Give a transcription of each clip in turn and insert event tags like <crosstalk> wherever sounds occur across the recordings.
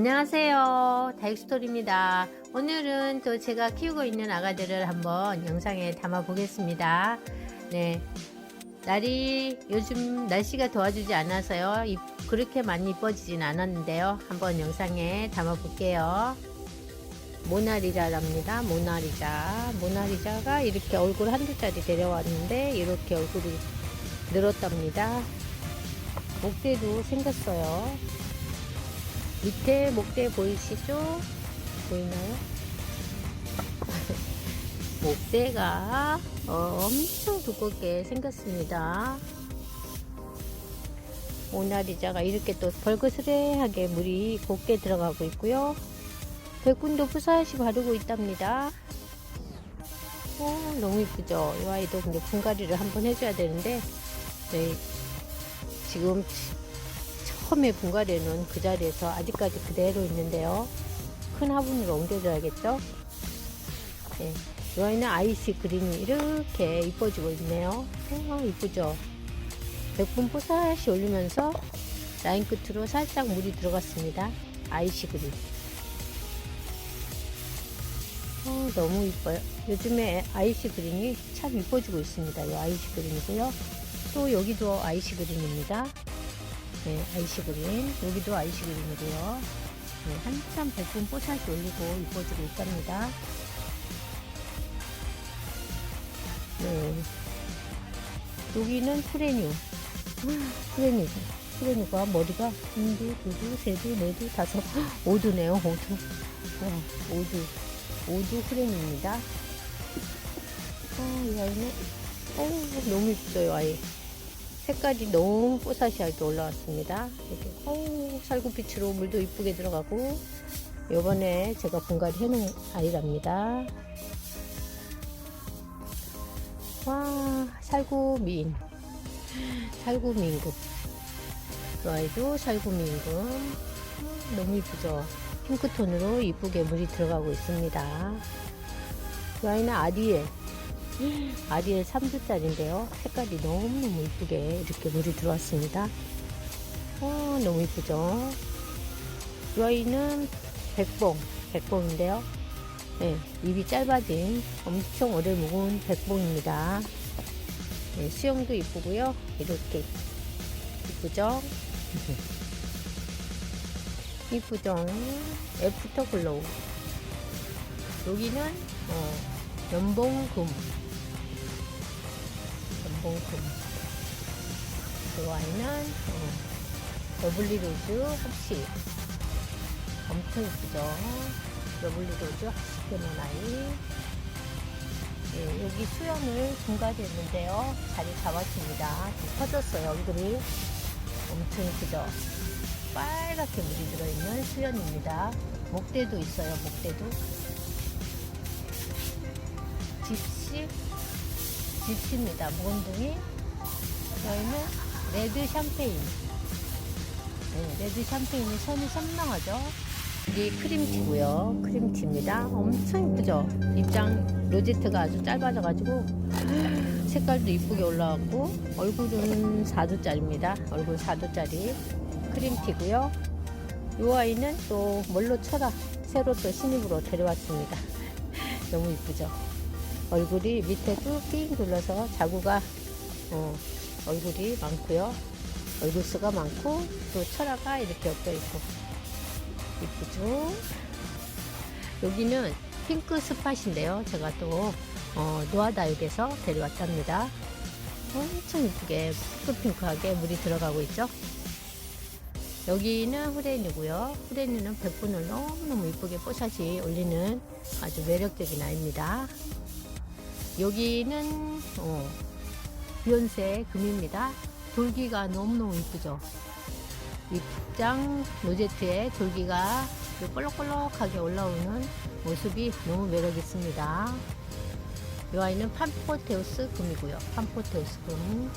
안녕하세요. 다육스토리입니다. 오늘은 또 제가 키우고 있는 아가들을 한번 영상에 담아 보겠습니다. 네. 날이 요즘 날씨가 도와주지 않아서요. 이- 그렇게 많이 이뻐지진 않았는데요. 한번 영상에 담아 볼게요. 모나리자랍니다. 모나리자. 모나리자가 이렇게 얼굴 한두 짜리 데려왔는데 이렇게 얼굴이 늘었답니다. 목대도 생겼어요. 밑에 목대 보이시죠? 보이나요? <laughs> 목대가 엄청 두껍게 생겼습니다. 모나리자가 이렇게 또 벌거스레하게 물이 곱게 들어가고 있고요. 백군도 푸사시 바르고 있답니다. 어, 너무 이쁘죠? 이 아이도 근데 분갈이를 한번 해줘야 되는데, 네, 지금 처음에 분갈이는 그 자리에서 아직까지 그대로 있는데요. 큰 화분으로 옮겨줘야겠죠? 네, 이 아이는 아이시 그린이 이렇게 이뻐지고 있네요. 어, 이쁘죠? 백분 뽀사시 올리면서 라인 끝으로 살짝 물이 들어갔습니다. 아이시 그린. 어, 너무 이뻐요. 요즘에 아이시 그린이 참 이뻐지고 있습니다. 이 아이시 그린이고요. 또 여기도 아이시 그린입니다. 네, 아이시 그린. 여기도 아이시 그린이고요. 네, 한참 백분 뽀샷이 올리고 이뻐지고 있답니다. 네. 여기는 프레뉴. 프레뉴. 프레뉴가 머리가 한두, 두두, 세두, 네두, 다섯, <laughs> 오두네요, 오두. 와, 오두. 오두 프레뉴입니다. 아, 이 아이는, 어 너무 이뻐요, 아이. 색깔이 너무 뽀사시하게 올라왔습니다. 이렇게 어우, 살구빛으로 물도 이쁘게 들어가고 요번에 제가 분갈이 해놓은 아이랍니다. 와 살구 미인 살구 민금 이 아이도 살구 민금 음, 너무 이쁘죠? 핑크톤으로 이쁘게 물이 들어가고 있습니다. 이 아이는 아디엘 아리엘 3두짜리인데요. 색깔이 너무너무 이쁘게 이렇게 물이 들어왔습니다. 어, 너무 이쁘죠? 이 아이는 백봉, 백봉인데요. 네, 입이 짧아진 엄청 오래 묵은 백봉입니다. 네, 수영도 이쁘고요. 이렇게 이쁘죠? <laughs> 이쁘죠? 애프터 글로우. 여기는 어, 연봉금. 그 아이는 어, 러블리 로즈 합시. 엄청 이쁘죠? 러블리 로즈 합시되는 아이. 예, 여기 수염을 분갈이했는데요. 자리 잡았습니다. 좀 커졌어요, 얼굴이. 엄청 이쁘죠? 빨갛게 물이 들어있는 수연입니다. 목대도 있어요, 목대도. 집시, 집시입니다. 몬둥이. 저희는 레드 샴페인. 네, 레드 샴페인이 선이 선명하죠? 이게 크림티고요. 크림티입니다. 엄청 이쁘죠? 입장 로제트가 아주 짧아져가지고 <gasps> 색깔도 이쁘게 올라왔고 얼굴은 4두짜리입니다. 얼굴 4두짜리 크림티고요. 이 아이는 또 뭘로 쳐라 새로 또 신입으로 데려왔습니다. <laughs> 너무 이쁘죠? 얼굴이 밑에도 삥 둘러서 자구가 어, 얼굴이 많고요. 얼굴 수가 많고 또 철화가 이렇게 엎여 있고 이쁘죠? 여기는 핑크 스팟인데요. 제가 또 어, 노아다육에서 데려왔답니다. 엄청 이쁘게 핑크핑크하게 물이 들어가고 있죠. 여기는 후레인이고요. 후레인은 백분을 너무너무 이쁘게 뽀샷이 올리는 아주 매력적인 아이입니다. 여기는 어, 비욘세 금입니다. 돌기가 너무너무 이쁘죠. 입장 로제트에 돌기가 볼록볼록하게 올라오는 모습이 너무 매력 있습니다. 이 아이는 판포테우스 금이고요. 판포테우스 금.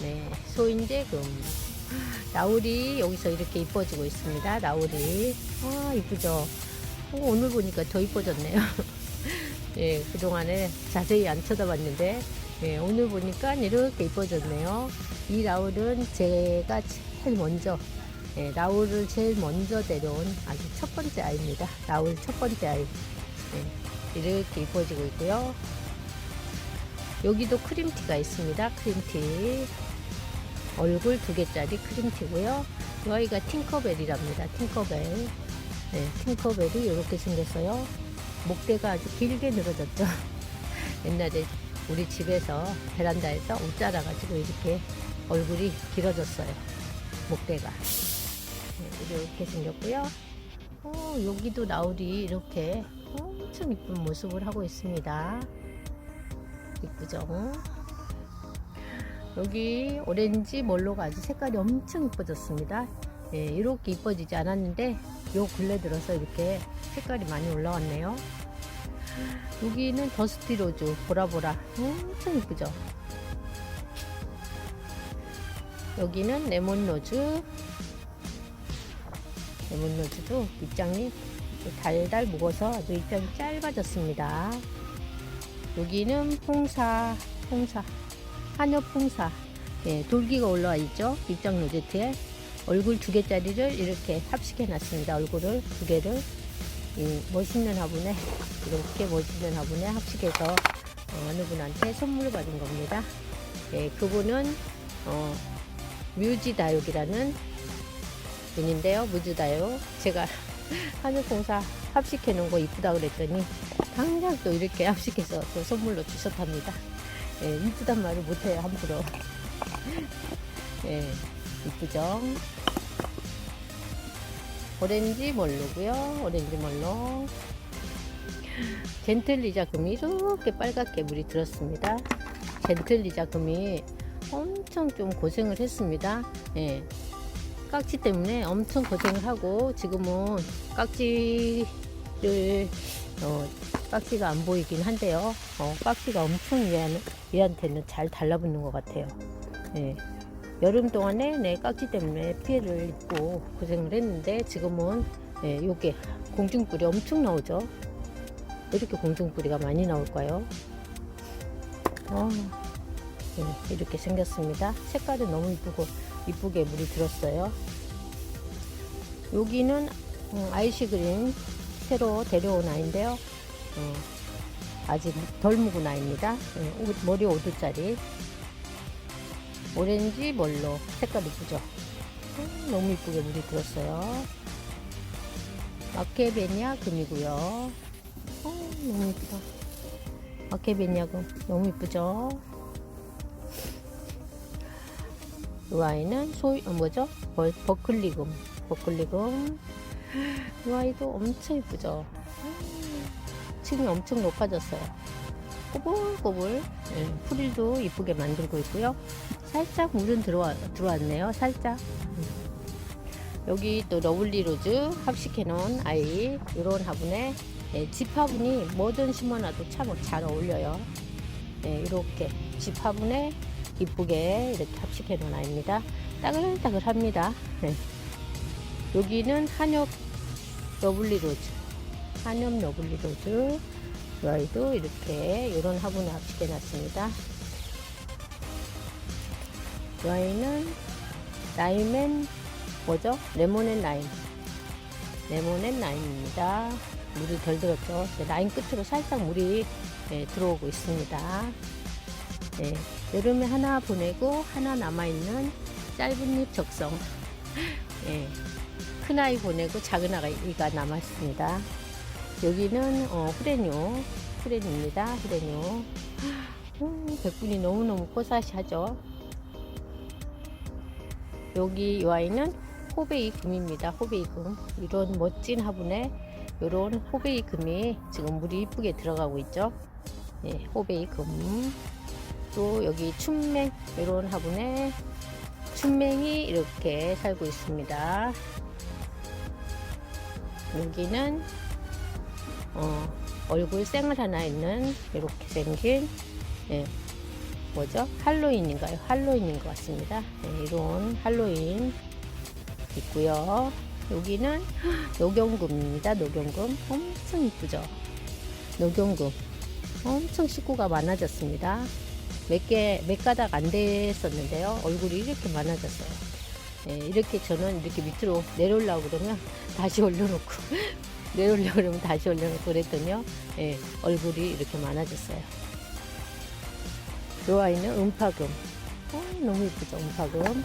네, 소인제 금. 나울이 여기서 이렇게 이뻐지고 있습니다. 나울이. 아, 이쁘죠? 어, 오늘 보니까 더 이뻐졌네요. <laughs> 예, 그동안에 자세히 안 쳐다봤는데, 예, 오늘 보니까 이렇게 이뻐졌네요. 이 라울은 제가 제일 먼저 예, 라울을 제일 먼저 데려온 아주 첫 번째 아이입니다. 라울 첫 번째 아이. 예, 이렇게 이뻐지고 있고요. 여기도 크림티가 있습니다. 크림티. 얼굴 두 개짜리 크림티고요. 이 아이가 팅커벨이랍니다. 팅커벨. 네, 팅커벨이 이렇게 생겼어요. 목대가 아주 길게 늘어졌죠. <laughs> 옛날에 우리 집에서 베란다에서 옷 자라가지고 이렇게 얼굴이 길어졌어요. 목대가. 네, 이렇게 생겼고요. 어, 여기도 나울이 이렇게 엄청 이쁜 모습을 하고 있습니다. 이쁘죠? 여기 오렌지 멀로가 아주 색깔이 엄청 이뻐졌습니다. 예, 이렇게 이뻐지지 않았는데 요 근래 들어서 이렇게 색깔이 많이 올라왔네요. 여기는 더스티 로즈 보라보라 엄청 이쁘죠. 여기는 레몬 로즈 레몬 로즈도 입장이 달달 묵어서 아주 입장이 짧아졌습니다. 여기는 홍사 홍사 한엽 홍사 예, 돌기가 올라와 있죠. 입장 로제트에 얼굴 두 개짜리를 이렇게 합식해 놨습니다. 얼굴을 두 개를 이 멋있는 화분에 이렇게 멋있는 화분에 합식해서 어, 어느 분한테 선물 받은 겁니다. 예, 그분은 어, 뮤지다육이라는 분인데요. 뮤지다육 제가 <laughs> 한일공사 합식해 놓은 거 이쁘다 그랬더니 당장 또 이렇게 합식해서 또 선물로 주셨답니다. 예, 이쁘단 말을 못해요 함부로. <laughs> 예, 이쁘죠? 오렌지 멀로고요. 오렌지 멀로. 젠틀리자 금이 이렇게 빨갛게 물이 들었습니다. 젠틀리자 금이 엄청 좀 고생을 했습니다. 예. 깍지 때문에 엄청 고생을 하고 지금은 깍지를 어, 깍지가 안 보이긴 한데요. 어, 깍지가 엄청 얘한, 얘한테는 잘 달라붙는 것 같아요. 예. 여름 동안에 내 깍지 때문에 피해를 입고 고생을 했는데 지금은 예, 요게 공중불이 엄청 나오죠. 왜 이렇게 공중불이가 많이 나올까요? 어, 예, 이렇게 생겼습니다. 색깔은 너무 이쁘고 이쁘게 물이 들었어요. 여기는 음, 아이시 그린 새로 데려온 아이인데요. 어, 아직 덜 묵은 아이입니다. 예, 옷, 머리 5두짜리 오렌지 멀로 색깔 이쁘죠? 음, 너무 이쁘게 물이 들었어요. 마케베니아 금이고요. 어, 너무 이쁘다. 마케베니아 금 너무 이쁘죠? 이 아이는 소이 어, 뭐죠? 버, 버클리금 버클리금 이 아이도 엄청 이쁘죠? 음, 층이 엄청 높아졌어요. 꼬불꼬불 예, 프릴도 이쁘게 만들고 있고요. 살짝 물은 들어와, 들어왔네요. 살짝. 음. 여기 또 러블리 로즈 합식해 놓은 아이 이런 화분에 예, 집 화분이 뭐든 심어놔도 참 잘 어울려요. 예, 이렇게 집 화분에 이쁘게 이렇게 합식해 놓은 아이입니다. 따글따글합니다. 예. 여기는 한엽 러블리 로즈 한엽 러블리 로즈 이 아이도 이렇게 이런 화분에 합식해 놨습니다. 이 아이는 라임앤 뭐죠? 레몬앤 라임 레몬앤 라임입니다. 물이 덜 들었죠. 라임 끝으로 살짝 물이 예, 들어오고 있습니다. 예, 여름에 하나 보내고 하나 남아있는 짧은 잎 적성 예, <laughs> 큰 아이 보내고 작은 아이가 남았습니다. 여기는 어, 후레뇨 후레뇨입니다. 후레뇨 음, 백분이 너무너무 포사시하죠. 여기 이 아이는 호베이 금입니다. 호베이 금 이런 멋진 화분에 이런 호베이 금이 지금 물이 이쁘게 들어가고 있죠. 예, 호베이 금. 또 여기 춘맹 이런 화분에 춘맹이 이렇게 살고 있습니다. 여기는 어, 얼굴 쌩을 하나 있는 이렇게 생긴 예, 뭐죠? 할로윈인가요? 할로윈인 것 같습니다. 네, 이런 할로윈 있고요. 여기는 <gasps> 녹용금입니다. 녹용금 엄청 이쁘죠? 녹용금 엄청 식구가 많아졌습니다. 몇 개, 몇 가닥 안 됐었는데요. 얼굴이 이렇게 많아졌어요. 예, 이렇게 저는 이렇게 밑으로 내려오려고 그러면 <laughs> 다시 올려놓고 <laughs> 내려오려고 그러면 다시 올려놓고 그랬더니요 예, 얼굴이 이렇게 많아졌어요 요 아이는 음파금. 어, 너무 이쁘죠 음파금.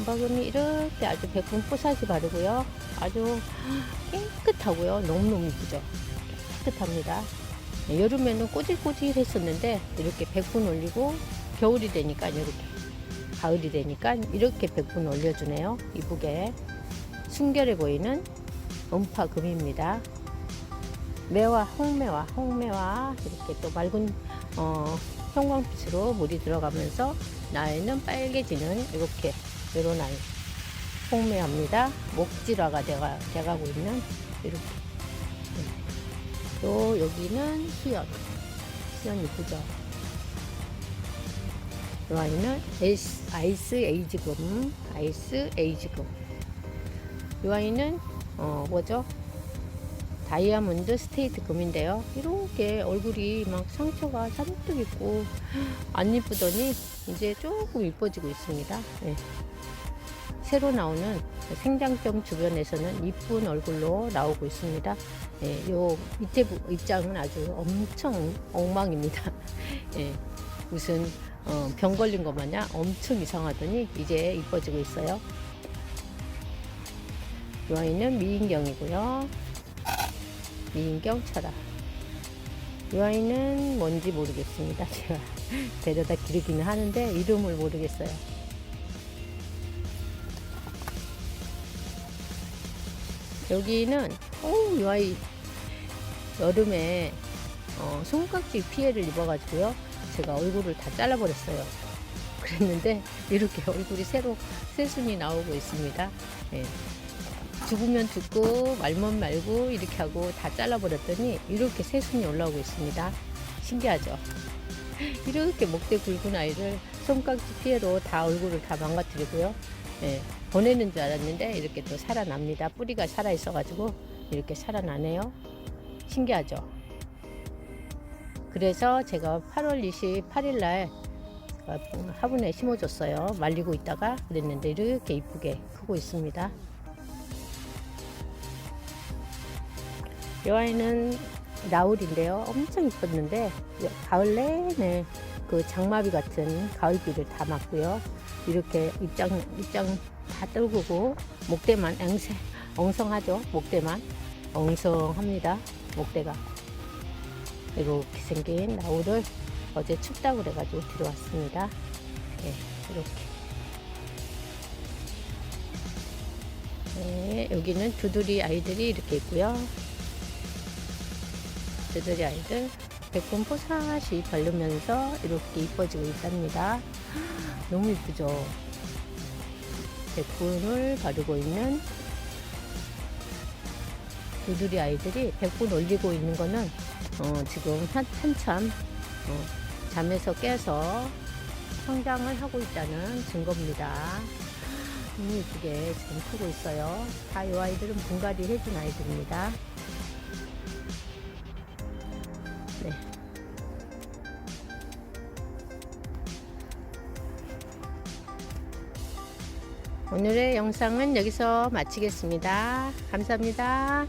음파금이 이렇게 아주 백분 뽀사지 바르고요. 아주 깨끗하고요. 너무너무 이쁘죠? 깨끗합니다. 예, 여름에는 꼬질꼬질 했었는데 이렇게 백분 올리고 겨울이 되니까 이렇게 가을이 되니까 이렇게 백분 올려주네요. 이쁘게 순결해 보이는 음파금입니다. 매화 홍매화 홍매화. 이렇게 또 맑은 어, 형광빛으로 물이 들어가면서 나에는 빨개지는 이렇게 이런 아이 홍매화입니다. 목질화가 돼가, 돼가고 있는 이렇게. 또 여기는 수연. 수연 이쁘죠? 이 아이는 에이스, 아이스 에이지금 아이스 에이지금. 이 아이는 어 뭐죠 다이아몬드 스테이트 금인데요 이렇게 얼굴이 막 상처가 잔뜩 있고 안 이쁘더니 이제 조금 이뻐지고 있습니다 네. 새로 나오는 생장점 주변에서는 이쁜 얼굴로 나오고 있습니다 예, 요 밑에 부- 입장은 아주 엄청 엉망입니다. 예, <laughs> 무슨 어, 병 걸린 것 마냥 엄청 이상하더니 이제 이뻐지고 있어요. 이 아이는 미인경이고요. 미인경 철아. 이 아이는 뭔지 모르겠습니다. <laughs> 제가 데려다 기르기는 하는데 이름을 모르겠어요. 여기는 오이 아이 여름에 어, 손깍지 피해를 입어가지고요. 제가 얼굴을 다 잘라버렸어요. 그랬는데 이렇게 얼굴이 새로 새순이 나오고 있습니다. 예. 죽으면 죽고 말면 말고 이렇게 하고 다 잘라버렸더니 이렇게 새순이 올라오고 있습니다. 신기하죠? <laughs> 이렇게 목대 굵은 아이를 손깍지 피해로 다 얼굴을 다 망가뜨리고요. 예, 보내는 줄 알았는데 이렇게 또 살아납니다. 뿌리가 살아 있어가지고 이렇게 살아나네요. 신기하죠? 그래서 제가 8월 28일 날 화분에 심어줬어요. 말리고 있다가 그랬는데 이렇게 이쁘게 크고 있습니다. 이 아이는 나울인데요. 엄청 이뻤는데 가을 내내 그 장마비 같은 가을비를 다 맞고요. 이렇게 입장 입장 다 떨구고 목대만 앵세 엉성하죠. 목대만 엉성합니다. 목대가 이렇게 생긴 나울을 어제 춥다고 그래가지고 들어왔습니다. 네, 이렇게. 네, 여기는 두드리 아이들이 이렇게 있고요. 두드리 아이들 백분 포사시 바르면서 이렇게 이뻐지고 있답니다. 너무 이쁘죠? 백분을 바르고 있는 두드리 아이들이 백분 올리고 있는 거는 어, 지금 한, 한참 어, 잠에서 깨서 성장을 하고 있다는 증거입니다. 너무 이쁘게 지금 크고 있어요. 다 이 아이들은 분갈이 해준 아이들입니다. 오늘의 영상은 여기서 마치겠습니다. 감사합니다.